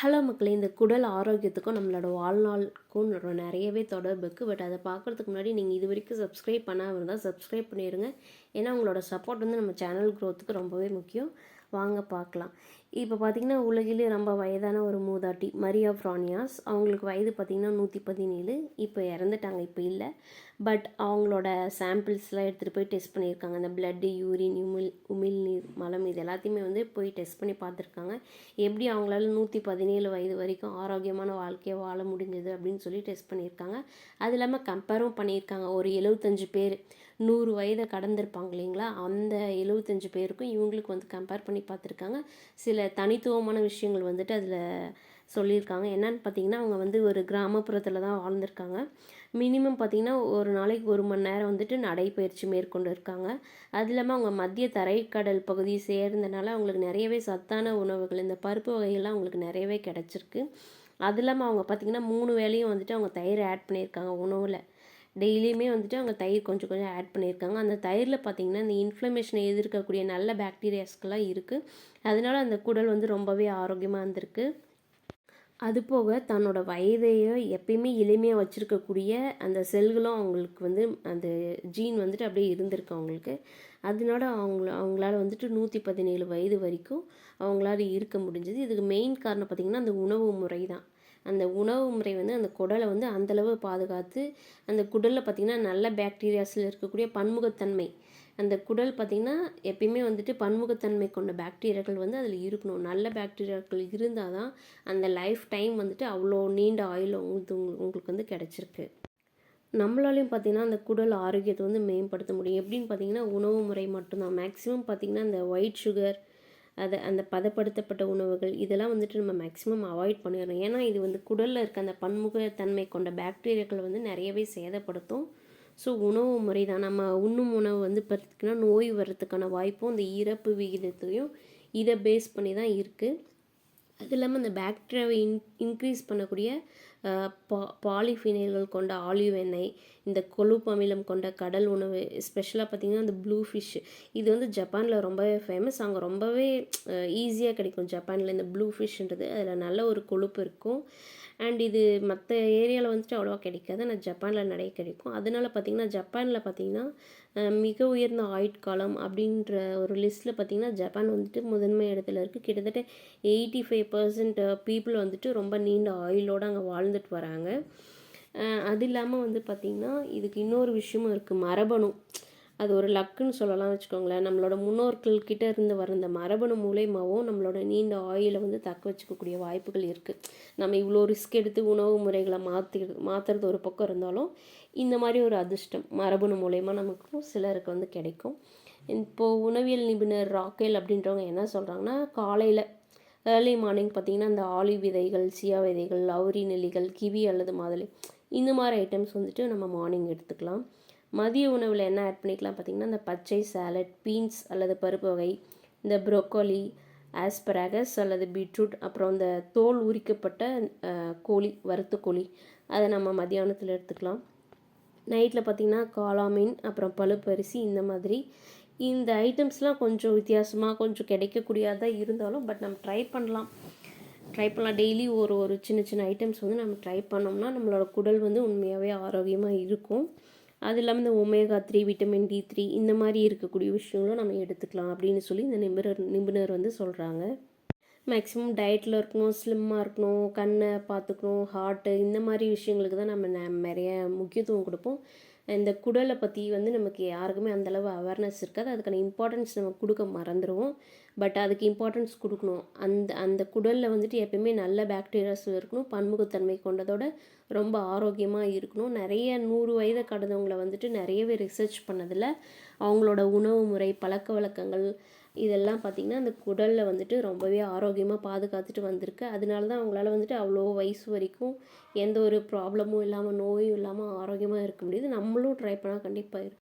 Hello மக்களே இந்த குடல் ஆரோக்கியத்துக்கும் நம்மளோட வாழ்நாளுக்கும் நிறையவே தொடர்பு இருக்குது பட் அதை பார்க்குறதுக்கு முன்னாடி நீங்கள் இது வரைக்கும் சப்ஸ்கிரைப் பண்ணாமல் இருந்தால் சப்ஸ்கிரைப் பண்ணிடுங்க ஏன்னா உங்களோட சப்போர்ட் வந்து நம்ம சேனல் க்ரோத்துக்கு ரொம்பவே முக்கியம். வாங்க பார்க்கலாம். இப்போ பார்த்திங்கன்னா உலகிலே ரொம்ப வயதான ஒரு மூதாட்டி மரியா ஃப்ரானியாஸ். அவங்களுக்கு வயது பார்த்திங்கன்னா நூற்றி பதினேழு. இப்போ இறந்துட்டாங்க இப்போ இல்லை. பட் அவங்களோட சாம்பிள்ஸ்லாம் எடுத்துகிட்டு போய் டெஸ்ட் பண்ணியிருக்காங்க. அந்த பிளட்டு யூரின் உமிழ் உமிழ்நீர் மலம் இது எல்லாத்தையுமே வந்து போய் டெஸ்ட் பண்ணி பார்த்துருக்காங்க. எப்படி அவங்களால நூற்றி பதினேழு வயது வரைக்கும் ஆரோக்கியமான வாழ்க்கையை வாழ முடிஞ்சது அப்படின்னு சொல்லி டெஸ்ட் பண்ணியிருக்காங்க. அது இல்லாமல் கம்பேரும் பண்ணியிருக்காங்க. ஒரு எழுபத்தஞ்சு பேர் நூறு வயதை கடந்திருப்பாங்க இல்லைங்களா? அந்த எழுபத்தஞ்சு பேருக்கும் இவங்களுக்கு வந்து கம்பேர் பண்ணி பார்த்துருக்காங்க. சில தனித்துவமான விஷயங்கள் வந்துட்டு அதில் சொல்லியிருக்காங்க. என்னன்னு பார்த்தீங்கன்னா அவங்க வந்து ஒரு கிராமப்புறத்தில் தான் வாழ்ந்திருக்காங்க. மினிமம் பார்த்திங்கன்னா ஒரு நாளைக்கு ஒரு மணி நேரம் வந்துட்டு நடைப்பயிற்சி மேற்கொண்டு இருக்காங்க அது இல்லாமல் அவங்க மத்திய தரைக்கடல் பகுதியை சேர்ந்தனால அவங்களுக்கு நிறையவே சத்தான உணவுகள் இந்த பருப்பு வகைகள்லாம் அவங்களுக்கு நிறையவே கிடச்சிருக்கு. அது இல்லாமல் அவங்க பார்த்திங்கன்னா மூணு வேலையும் வந்துட்டு அவங்க தயிர் ஆட் பண்ணியிருக்காங்க உணவில். டெய்லியுமே வந்துட்டு அவங்க தயிர் கொஞ்சம் கொஞ்சம் ஆட் பண்ணியிருக்காங்க. அந்த தயிரில் பார்த்திங்கன்னா இந்த இன்ஃப்ளமேஷனை எதிர்க்கக்கூடிய நல்ல பாக்டீரியாஸ்கெல்லாம் இருக்குது அதனால அந்த குடல் வந்து ரொம்பவே ஆரோக்கியமாக இருந்திருக்கு. அது போக தன்னோட வயதையோ எப்பயுமே எளிமையாக வச்சுருக்கக்கூடிய அந்த செல்களும் அவங்களுக்கு வந்து அந்த ஜீன் வந்துட்டு அப்படியே இருந்திருக்கு அவங்களுக்கு. அதனால அவங்கள அவங்களால வந்துட்டு நூற்றி பதினேழு வயது வரைக்கும் அவங்களால இருக்க முடிஞ்சது. இதுக்கு மெயின் காரணம் பார்த்திங்கன்னா அந்த உணவு முறை தான். அந்த உணவு முறை வந்து அந்த குடலை வந்து அந்தளவு பாதுகாத்து அந்த குடலில் பார்த்திங்கன்னா நல்ல பாக்டீரியாஸில் இருக்கக்கூடிய பன்முகத்தன்மை. அந்த குடல் பார்த்திங்கன்னா எப்பயுமே வந்துட்டு பன்முகத்தன்மை கொண்ட பாக்டீரியாக்கள் வந்து அதில் இருக்கணும். நல்ல பாக்டீரியாக்கள் இருந்தால் தான் அந்த லைஃப் டைம் வந்துட்டு அவ்வளோ நீண்ட ஆயில் உங்களுக்கு உங்களுக்கு வந்து கிடச்சிருக்கு. நம்மளாலையும் பார்த்திங்கன்னா அந்த குடல் ஆரோக்கியத்தை வந்து மேம்படுத்த முடியும். எப்படின்னு பார்த்திங்கன்னா உணவு முறை மட்டும்தான். மேக்ஸிமம் பார்த்திங்கன்னா இந்த ஒயிட் சுகர் அதை அந்த பதப்படுத்தப்பட்ட உணவுகள் இதெல்லாம் வந்துட்டு நம்ம மேக்ஸிமம் அவாய்ட் பண்ணிடணும். ஏன்னா இது வந்து குடலில் இருக்க அந்த பன்முகத்தன்மை கொண்ட பாக்டீரியாக்கள் வந்து நிறையவே சேதப்படுத்தும். ஸோ உணவு முறை தான் நம்ம உண்ணும் உணவு வந்து பார்த்திங்கன்னா நோய் வர்றதுக்கான வாய்ப்பும் இந்த இறப்பு விகிதத்தையும் இதை பேஸ் பண்ணி தான் இருக்குது அது இல்லாமல் இந்த பாக்டீரியாவை இன் இன்க்ரீஸ் பண்ணக்கூடிய பா பாலிஃபினைல்கள் கொண்ட ஆலிவ் எண்ணெய் இந்த கொழுப்பு அமிலம் கொண்ட கடல் உணவு ஸ்பெஷலாக பார்த்திங்கன்னா அந்த ப்ளூ ஃபிஷ் இது வந்து ஜப்பானில் ரொம்பவே ஃபேமஸ் அங்கே ரொம்பவே ஈஸியாக கிடைக்கும் ஜப்பானில் இந்த ப்ளூ ஃபிஷ்ன்றது அதில் நல்ல ஒரு கொழுப்பு இருக்கும். அண்ட் இது மற்ற ஏரியாவில் வந்துட்டு அவ்வளோவா கிடைக்காது. ஆனால் ஜப்பானில் நிறைய கிடைக்கும். அதனால பார்த்திங்கன்னா ஜப்பானில் பார்த்திங்கன்னா மிக உயர்ந்த ஆயுட்காலம் அப்படின்ற ஒரு லிஸ்ட்டில் பார்த்திங்கன்னா ஜப்பான் வந்துட்டு முதன்மை இடத்துல இருக்குது கிட்டத்தட்ட எயிட்டி ஃபைவ் பர்சன்ட் பீப்புள் வந்துட்டு ரொம்ப நீண்ட ஆயுளோடு அங்கே வாழ்ந்துட்டு வராங்க. அது இல்லாமல் வந்து பார்த்திங்கன்னா இதுக்கு இன்னொரு விஷயமும் இருக்குது மரபணு. அது ஒரு லக்குன்னு சொல்லலாம் வச்சுக்கோங்களேன். நம்மளோட முன்னோர்கள் கிட்ட இருந்து வர இந்த மரபணு மூலயமாவும் நம்மளோட நீண்ட ஆயிலை வந்து தக்க வச்சுக்கக்கூடிய வாய்ப்புகள் இருக்குது நம்ம இவ்வளோ ரிஸ்க் எடுத்து உணவு முறைகளை மாற்றி மாற்றுறது ஒரு பக்கம் இருந்தாலும் இந்த மாதிரி ஒரு அதிர்ஷ்டம் மரபணு மூலயமா நமக்கும் சிலருக்கு வந்து கிடைக்கும். இப்போது உணவியல் நிபுணர் ராக்கேல் அப்படின்றவங்க என்ன சொல்கிறாங்கன்னா காலையில் ஏர்லி மார்னிங் பார்த்திங்கன்னா இந்த ஆலி விதைகள் சியா விதைகள் லவுரி நெல்லிகள் கிவி அல்லது மாதுளை இந்த மாதிரி ஐட்டம்ஸ் வந்துட்டு நம்ம மார்னிங் எடுத்துக்கலாம். மதிய உணவில் என்ன ஆட் பண்ணிக்கலாம் பார்த்திங்கன்னா இந்த பச்சை சேலட் பீன்ஸ் அல்லது பருப்பு வகை இந்த ப்ரொக்கோலி ஆஸ்பராகஸ் அல்லது பீட்ரூட் அப்புறம் இந்த தோல் உரிக்கப்பட்ட கோழி வறுத்த கோழி அதை நம்ம மதியானத்தில் எடுத்துக்கலாம். நைட்டில் பார்த்திங்கன்னா காளாமீன் அப்புறம் பழுப்பரிசி இந்த மாதிரி இந்த ஐட்டம்ஸ்லாம் கொஞ்சம் வித்தியாசமாக கொஞ்சம் கிடைக்கக்கூடியதாக இருந்தாலும் பட் நம்ம ட்ரை பண்ணலாம். ட்ரை பண்ணலாம். டெய்லி ஒரு ஒரு சின்ன சின்ன ஐட்டம்ஸ் வந்து நம்ம ட்ரை பண்ணோம்னா நம்மளோட குடல் வந்து உண்மையாகவே ஆரோக்கியமாக இருக்கும். அது இல்லாமல் இந்த omega three vitamin D three இந்த மாதிரி இருக்கக்கூடிய விஷயங்களும் நம்ம எடுத்துக்கலாம் அப்படின்னு சொல்லி இந்த நிபுணர் நிபுணர் வந்து சொல்கிறாங்க மேக்ஸிமம் டயட்டில் இருக்கணும் ஸ்லிம்மாக இருக்கணும் கண்ணை பார்த்துக்கணும் ஹார்ட்டு இந்த மாதிரி விஷயங்களுக்கு தான் நம்ம நிறைய முக்கியத்துவம் கொடுப்போம். இந்த குடலை பற்றி வந்து நமக்கு யாருக்குமே அந்தளவு அவேர்னஸ் இருக்காது. அதுக்கான இம்பார்ட்டன்ஸ் நம்ம கொடுக்க மறந்துடுவோம் பட் அதுக்கு இம்பார்ட்டன்ஸ் கொடுக்கணும். அந்த அந்த குடலில் வந்துட்டு எப்பயுமே நல்ல பாக்டீரியாஸ் இருக்கணும். பன்முகத்தன்மை கொண்டதோட ரொம்ப ஆரோக்கியமாக இருக்கணும். நிறைய நூறு வயதை கடந்தவங்களை வந்துட்டு நிறையவே ரிசர்ச் பண்ணதில். அவங்களோட உணவு முறை பழக்க வழக்கங்கள் இதெல்லாம் பார்த்திங்கன்னா அந்த குடலில் வந்துட்டு ரொம்பவே ஆரோக்கியமாக பாதுகாத்துட்டு வந்திருக்கு. அதனால தான் அவங்களால வந்துட்டு அவ்வளோ வயசு வரைக்கும் எந்த ஒரு ப்ராப்ளமும் இல்லாமல் நோயும் இல்லாமல் ஆரோக்கியமாக இருக்க முடியுது. நம்மளும் ட்ரை பண்ணால் கண்டிப்பாக இருக்கும்